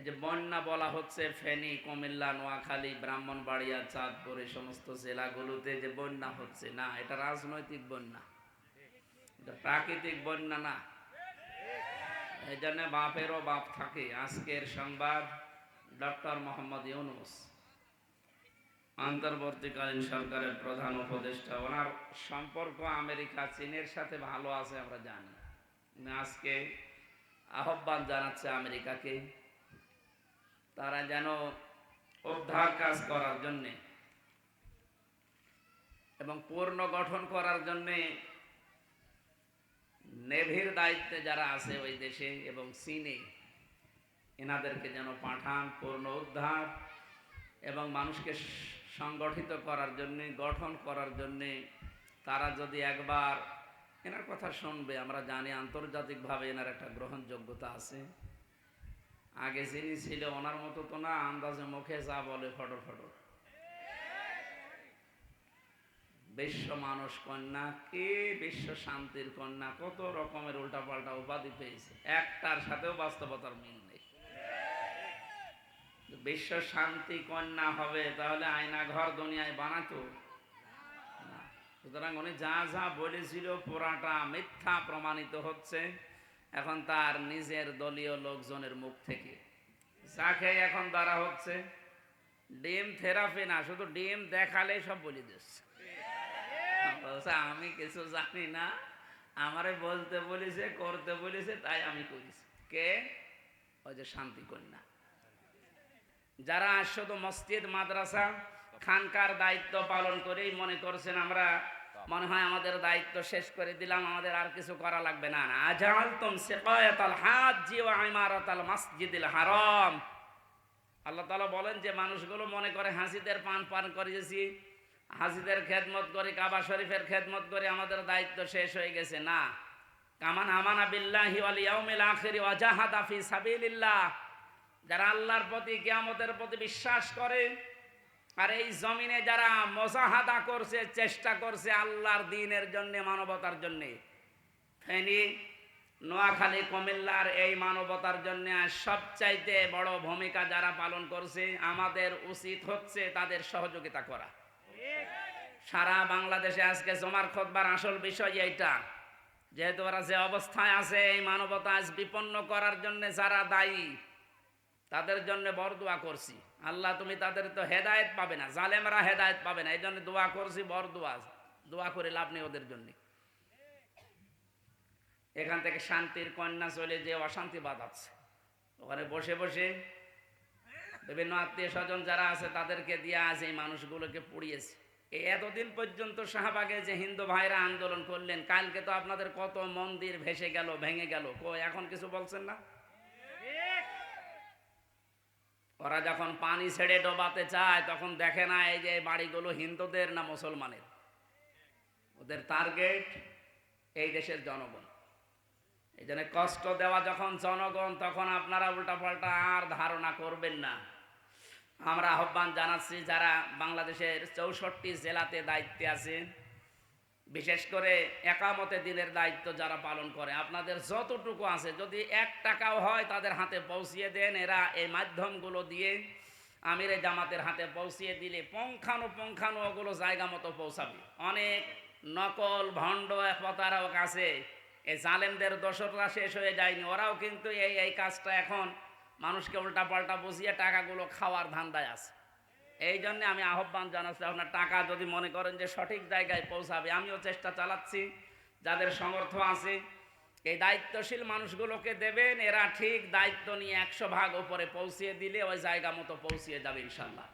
এই যে বন্যা বলা হচ্ছে, ফেনী, কুমিল্লা, নোয়াখালী, ব্রাহ্মণবাড়িয়া, চাঁদপুর, এই সমস্ত জেলাগুলোতে যে বন্যা হচ্ছে, না, এটা রাজনৈতিক বন্যা। প্রাকৃতিক বন্যা না। এই জন্য বাপেরও বাপ থাকে। আজকের সংবাদ, ডক্টর মোহাম্মদ ইউনুস। অন্তর্বর্তীকালীন সরকারের প্রধান উপদেষ্টা। ওনার সম্পর্ক আমেরিকা, চীনের সাথে ভালো আছে, আমরা জানি। আজকে আহ্বান জানাচ্ছে আমেরিকাকে। তারা যেন উদ্ধার কাজ করার জন্যে এবং পূর্ণ গঠন করার জন্যে নেভির দায়িত্বে যারা আছে ওই দেশে এবং চীনে, এনাদেরকে যেন পাঠান পূর্ণ উদ্ধার এবং মানুষকে সংগঠিত করার জন্যে, গঠন করার জন্যে তারা যদি একবার, এনার কথা শুনবে, আমরা জানি আন্তর্জাতিকভাবে এনার একটা গ্রহণযোগ্যতা আছে। আগে যিনি ছিল ওনার মতো তো না আন্দাজে মুখে যা বলে ফটর ফটর বিশ্ব মানুষ কন্যা, কে বিশ্ব শান্তির কন্যা, কত রকমের উল্টাপাল্টা উপাধি পেয়েছে। একটার সাথেও বাস্তবতার মিল নেই। বিশ্ব শান্তি কন্যা হবে, তাহলে আয়না ঘর দুনিয়ায় বানাতো? সুতরাং উনি যা যা বলেছিল, পুরাটা মিথ্যা প্রমাণিত হচ্ছে। এখন তার নিজের দলীয় লোকজনের মুখ থেকে। যাকে এখন দ্বারা হচ্ছে, ডিম, থেরাপি না, শুধু ডিম দেখালে সব বলে দিচ্ছে। আমি কিছু জানি না, আমারে বলতে বলেছে, করতে বলেছে, তাই আমি করেছি কে? ওই যে শান্তি কন্যা। যারা শুধু মসজিদ, মাদ্রাসা, খানকার দায়িত্ব পালন করেই মনে করছেন আমরা মনে হয় আমাদের দায়িত্ব শেষ করে দিলাম, আমাদের আর কিছু করা লাগবে না। না সিকায়াতাল হাজ্জি ওয়া ইমারাতাল মসজিদিল হারাম। আল্লাহ বলেন যে, মানুষগুলো মনে করে হাসিদের পান পান করিয়েছি, হাসিদের খেদমত করে, কাবা শরীফের খেদমত করে, আমাদের দায়িত্ব শেষ হয়ে গেছে। না, কামান আমানা বিল্লাহি ওয়াল ইয়াউমিল আখির ওয়া জাহাদা ফি সাবিলিল্লাহ। যারা আল্লাহর প্রতি, কিয়ামতের প্রতি বিশ্বাস করে আর এই জমিনে যারা মজাহাদা করছে, চেষ্টা করছে আল্লাহর দিনের জন্য, মানবতার জন্য। ফেনী, নোয়াখালী, কুমিল্লার এই মানবতার জন্য সবচাইতে বড় ভূমিকা যারা পালন করছে, আমাদের উচিত হচ্ছে তাদের সহযোগিতা করা। সারা বাংলাদেশে আজকে জমার খোদবার আসল বিষয় এইটা। যেহেতু ওরা যে অবস্থায় আছে, এই মানবতা আজ বিপন্ন করার জন্য যারা দায়ী তাদের জন্য বড় দোয়া করছি। আল্লাহ তুমি তাদের তো হেদায়েত পাবে না, জালেমরা হেদায়েত পাবে না এই জন্য দোয়া করছি, বড় দোয়া দোয়া করে লাভ নেই ওদের জন্য। এখান থেকে শান্তির কন্যা চলে যে অশান্তি বাঁধাচ্ছে। ওখানে বসে বসে বিভিন্ন আত্মীয় স্বজন যারা আছে, তাদেরকে দিয়ে আজ এই মানুষগুলোকে পুড়িয়েছে। এই এতদিন পর্যন্ত শাহবাগে যে হিন্দু ভাইরা আন্দোলন করলেন, কালকে তো আপনাদের কত মন্দির ভেসে গেল, ভেঙে গেল কো এখন কিছু বলছেন না? ওরা যখন পানি ছেড়ে ডোবাতে চায়, তখন দেখে না এই যে বাড়িগুলো হিন্দুদের না মুসলমানের? ওদের টার্গেট এই দেশের জনগণ। এই জন্য কষ্ট দেওয়া যখন জনগণ, তখন আপনারা উল্টাপাল্টা আর ধারণা করবেন না। আমরা আহ্বান জানাচ্ছি যারা বাংলাদেশের চৌষট্টি জেলাতে দায়িত্বে আছেন বিশেষ করে একামতে দিনের দায়িত্ব যারা পালন করে, আপনাদের যতটুকু আছে, যদি এক টাকাও হয় তাদের হাতে পৌঁছিয়ে দেন, এরা এই মাধ্যমগুলো দিয়ে আমিরে জামাতের হাতে পৌঁছিয়ে দিলে পঙ্খানো পঙ্খানো ওগুলো জায়গা মতো পৌঁছাবে। অনেক নকল ভণ্ড প্রতারক আছে এই জালেমদের দোসররা শেষ হয়ে যায়নি, ওরাও কিন্তু এই এই কাজটা এখন মানুষকে উল্টাপাল্টা বুঝিয়ে টাকাগুলো খাওয়ার ধান্দায় আছে। এই জন্য আমি আহ্বান জানাচ্ছি, আপনার টাকা যদি মনে করেন যে সঠিক জায়গায় পৌঁছাবে, আমিও চেষ্টা চালাচ্ছি, যাদের সমর্থ আছে। এই দায়িত্বশীল মানুষগুলোকে দেবেন, এরা ঠিক দায়িত্ব নিয়ে একশো ভাগ ওপরে পৌঁছিয়ে দিলে ওই জায়গা মতো পৌঁছিয়ে যাবে ইনশাল্লাহ